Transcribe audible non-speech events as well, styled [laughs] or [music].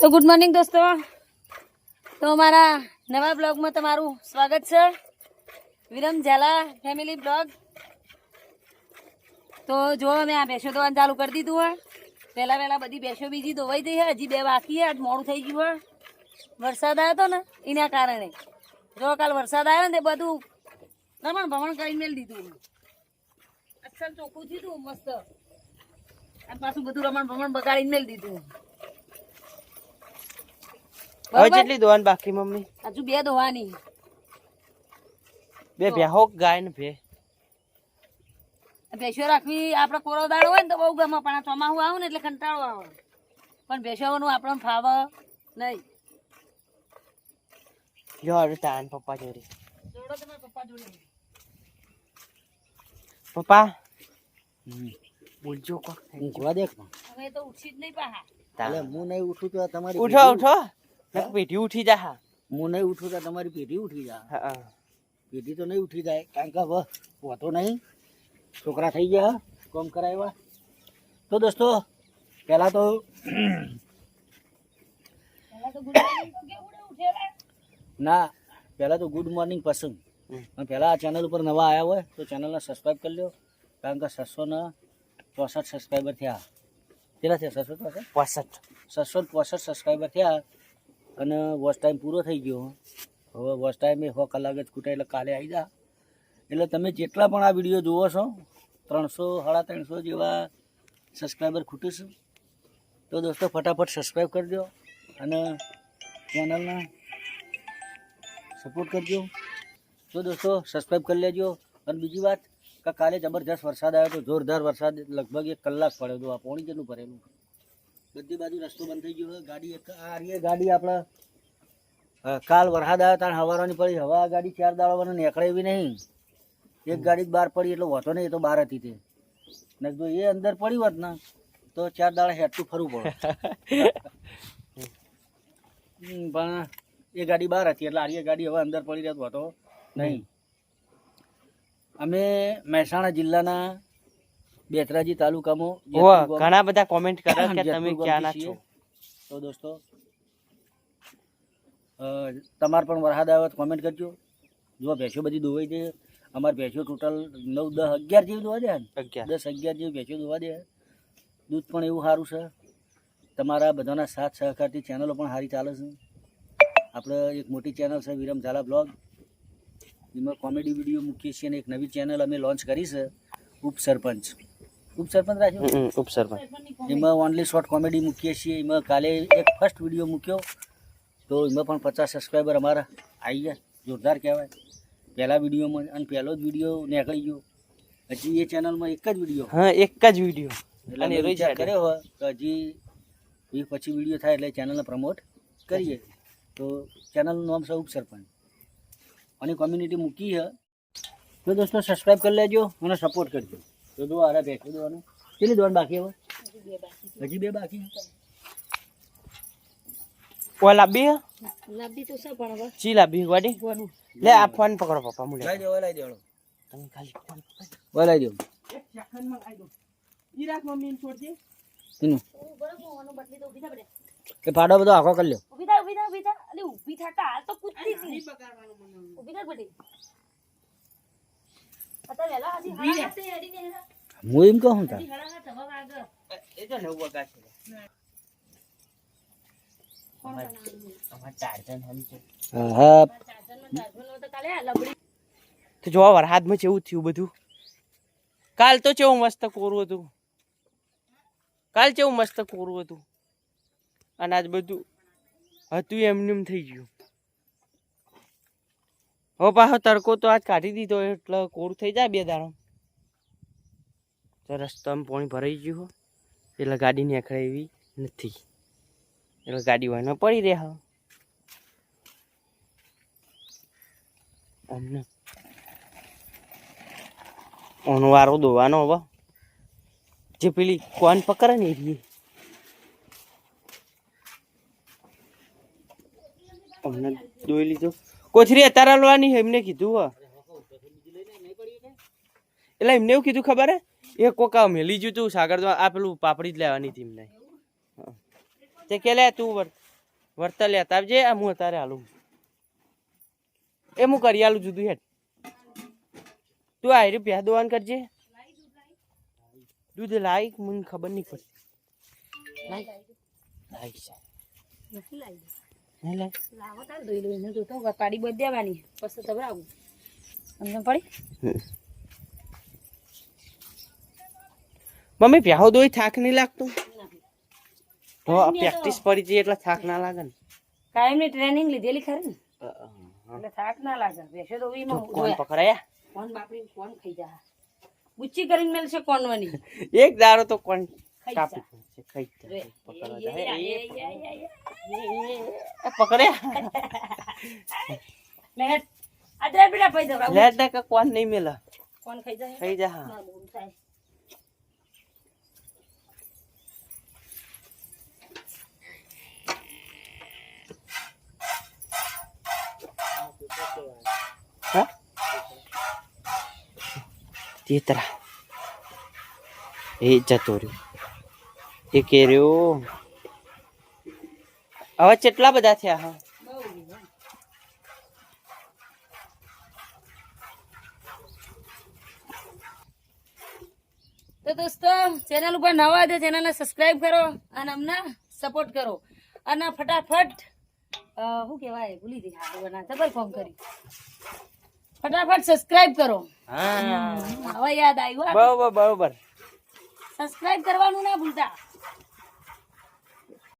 તો good morning દોસ્તો. તો અમારા નવા બ્લોગમાં તમારું સ્વાગત છે. વિરમ ઝાલા ફેમિલી બ્લોગ તો જો મેં આ ભેંસો ધોવાનું ચાલુ કરી દીધું હોય. પહેલાં પહેલાં બધી ભેંસો બીજી ધોવાઈ છે હજી બે બાકી આજ મોડું થઈ ગયું હોય વરસાદ આવ્યો હતો ને, એના કારણે. જો કાલ વરસાદ આવ્યો ને, તે બધું રમણ ભમણ કરીને મેળ દીધું અસલ ચોખ્ખું થયું મસ્ત. અને પાછું બધું રમણ ભમણ બગાડીને મેળ દીધું. હવે? કેટલી દોવાન બાકી મમ્મી? હજુ બે ધોવાની બે ભેહો ગાય ને ભે ભેંસો રાખવી આપણે કોરો દાડો હોય ને તો બહુ ગમે પણ આ ચોમાસું આવે ને એટલે કંટાળો આવે. પણ ભેંસોનું આપણને ફાવે નહીં. જો હવે તાન પપ્પા જોડે. પપ્પા જોડે? પપ્પા? બોલજો કોક. ઊંઘવા દેખ હવે તો ઉઠી જ નહીં પાહા. તાલે હું નહીં ઉઠું તો તમારી ઉઠો ઉઠો. પેઢી ઉઠી જા હા. હું નહીં ઉઠું તો તમારી પેઢી ઉઠી જાય હા પેઢી તો નહીં ઉઠી જાય કારણ કે હવે હોતો નહીં. છોકરા થઈ ગયા કોમ કરાવ્યા. તો દોસ્તો પહેલાં તો પહેલા તો ગુડ મોર્નિંગ તો કેવડે ઉઠેલા? ના પહેલાં તો ગુડ મોર્નિંગ પસંદ. હમ. અને પહેલાં આ ચેનલ ઉપર નવા આવ્યા હોય તો ચેનલને સબસ્ક્રાઈબ કરી લો કારણ કે છસો ને ચોસઠ સબસ્ક્રાઈબર થયા. કેટલા થયા? છસો ચોસઠ? પોસઠ. છસો પોસઠ સબસ્ક્રાઈબર થયા. અને વોચ ટાઈમ પૂરો થઈ ગયો. હવે વોચ ટાઈમે સો કલાક જ ખૂટાય એટલે કાલે આવી જા. એટલે તમે જેટલા પણ આ વીડિયો જુઓ છો, ત્રણસો, સાડા ત્રણસો જેવા સબસ્ક્રાઈબર ખૂટીશું તો દોસ્તો ફટાફટ સબસ્ક્રાઈબ કરી દો અને ચેનલને સપોર્ટ કરજો. તો દોસ્તો સબસ્ક્રાઈબ કરી લેજો. અને બીજી વાત કે કાલે જબરજસ્ત વરસાદ આવ્યો તો જોરદાર વરસાદ લગભગ એક કલાક પડ્યો હતો, આ પોણી જેટલું ભરેલું. બધી બાજુ રસ્તો બંધ થઈ ગયો. ગાડી એક આ રહી ગાડી આપણે કાલ વરસાદ આવ્યો ત્યાં હવારોની પડી. હવે ગાડી ચાર દાડાવાનું નીકળે એવી નહીં. એક ગાડી બહાર પડી, એટલે હોતો નહીં, એ તો બહાર હતી તે. ને જો એ અંદર પડી હોત ને, તો ચાર દાડા હેઠું ફરવું પડે. પણ એ ગાડી બહાર હતી, એટલે આર્ય ગાડી હવે અંદર પડી રહેતો હતો નહીં. અમે મહેસાણા જિલ્લાના બેતરાજી તાલુકામાં ઓ ઘણા બધા કોમેન્ટ કરે કે તમે ગામથી ક્યાં ના છો? તો દોસ્તો તમાર પણ વરસાદ આવે કોમેન્ટ કરજો. જો ભેંસો બધી દોવાઈ દે અમારે ભેંસો ટોટલ નવ દસ અગિયાર જેવી દોવા દે દસ અગિયાર જેવી ભેંસો દોવા દે. દૂધ પણ એવું સારું છે. તમારા બધાના સાથ સહકારથી ચેનલો પણ સારી ચાલે છે. આપણે એક મોટી ચેનલ છે વિરમ ઝાલા બ્લોગ એમાં કોમેડી વીડિયો મૂકીએ છીએ અને એક નવી ચેનલ અમે લોન્ચ કરી છે ઉપસરપંચ. ઉપસરપંચ રાખ્યો? ઉપસરપંચ. એમાં ઓનલી શોર્ટ કોમેડી મૂકીએ છીએ. એમાં કાલે એક ફર્સ્ટ વીડિયો મૂક્યો. તો એમાં પણ પચાસ સબસ્ક્રાઈબર અમારા આવી ગયા. જોરદાર કહેવાય. પહેલા વિડીયોમાં અને પહેલો જ વીડિયો નીકળી ગયો. હજી એ ચેનલમાં એક જ વીડિયો હા એક જ વીડિયો એટલે વિચાર કર્યો હોય તો હજી એ પછી વીડિયો થાય એટલે ચેનલને પ્રમોટ કરીએ. તો ચેનલનું નામ છે ઉપસરપંચ. અને કોમ્યુનિટી મૂકી છે. તો દોસ્તો સબસ્ક્રાઈબ કરી લેજો અને સપોર્ટ કરજો. તો દો આરે બેઠું દોવાનું. કેટલી દોવાનું બાકી હવે? હજી બે બાકી. ઓ લાબી લાબી તો છે પણ હવે. ચી લાબી વાડી લે આ ફોન પકડો પપ્પા મુલે લઈ દેવો લઈ દેવો તમે ખાલી ફોન પકડો. લઈ દેવો એનું એ પાડો બધો આખો કરી લ્યો. ઊભી થા ઊભી થા ઊભી થા. અલી ઊભી થા હાલ તો કૂદતી હતી. ઊભી થા બધી. હું એમ કહું તા. એ તો નવ વાગા છે તો થયું બધું. કાલ તો કેવું મસ્ત કોરું હતું. કાલ કેવું મસ્ત કોરું હતું. અને આજ બધું હતું એમને એમ થઈ ગયું. હવે પાછો તડકો તો આજ કાઢી દીધો એટલે કોરું થઈ જાય બે દાડા. તો રસ્તામાં પાણી ભરાઈ ગયું હો. એટલે ગાડી નીકળે એવી નથી. એટલે ગાડી હોય પડી રહે હવે. અમને ઓનો વારો દોવાનો હવે. જે પેલી કોન પકડે ને એ અમને દોઈ લીધો. કોથરી અત્યારે લેવાની એમને કીધું હો. એટલે એમને એવું કીધું ખબર હે? એ કોકા મેલી જ્યું તું સાગર આ પેલું પાપડી જ લેવાની હતી એમને. હા. તે કે લે તું વર- વર્તા લેતા આવજે આ હું અત્યારે હાલું. એ હું કરી આલું જુદું હેઠ તું આ રહ્યું પ્યા દોવાન કરજે. દૂધ લાઈક મને ખબર નહીં પડતી. લાઈ લાઈ નથી લાવી તાર દોઈ લો એને તો તો પાડી બધ દેવાની. પછી તબરાવું સમજણ પડી? મમ્મી પ્યાહો દોઈ થાક નહીં લાગતો? તો પ્રેક્ટિસ પડી જઈએ એટલે થાક ના લાગે ને. કાયમની ટ્રેનિંગ લીધેલી ખરી ને? એટલે થાક ના લાગે. બેસે તો વી માં કોણ પકડાયા. કોણ બાપરી કોણ ખાઈ જા. બુચ્ચી કરીને મેલશે કોનવાની. [laughs] એક દારો તો કોણ કાપી જા. છે ખાઈ જ. પકડવા જાય. એ, પકડ્યા? [laughs] લેટ દે કે કોણ નહીં મેલા? કોણ ખાઈ જાય? ખાઈ જા હા. મારું મોઢું થાય. એ જતો કે રહ્યો હવે કેટલા બધા થયા હા? તો દોસ્તો ચેનલ ઉપર નવા છે ચેનલને સબસ્ક્રાઇબ કરો અને અમને સપોર્ટ કરો. અને ફટાફટ શું કહેવાય ભૂલી ગઈ હા બના ડબલ ફોન કરી. ફટાફટ સબસ્ક્રાઇબ કરો. હા. હવે યાદ આવ્યું બરોબર બરોબર. સબસ્ક્રાઇબ કરવાનું ના ભૂલતા.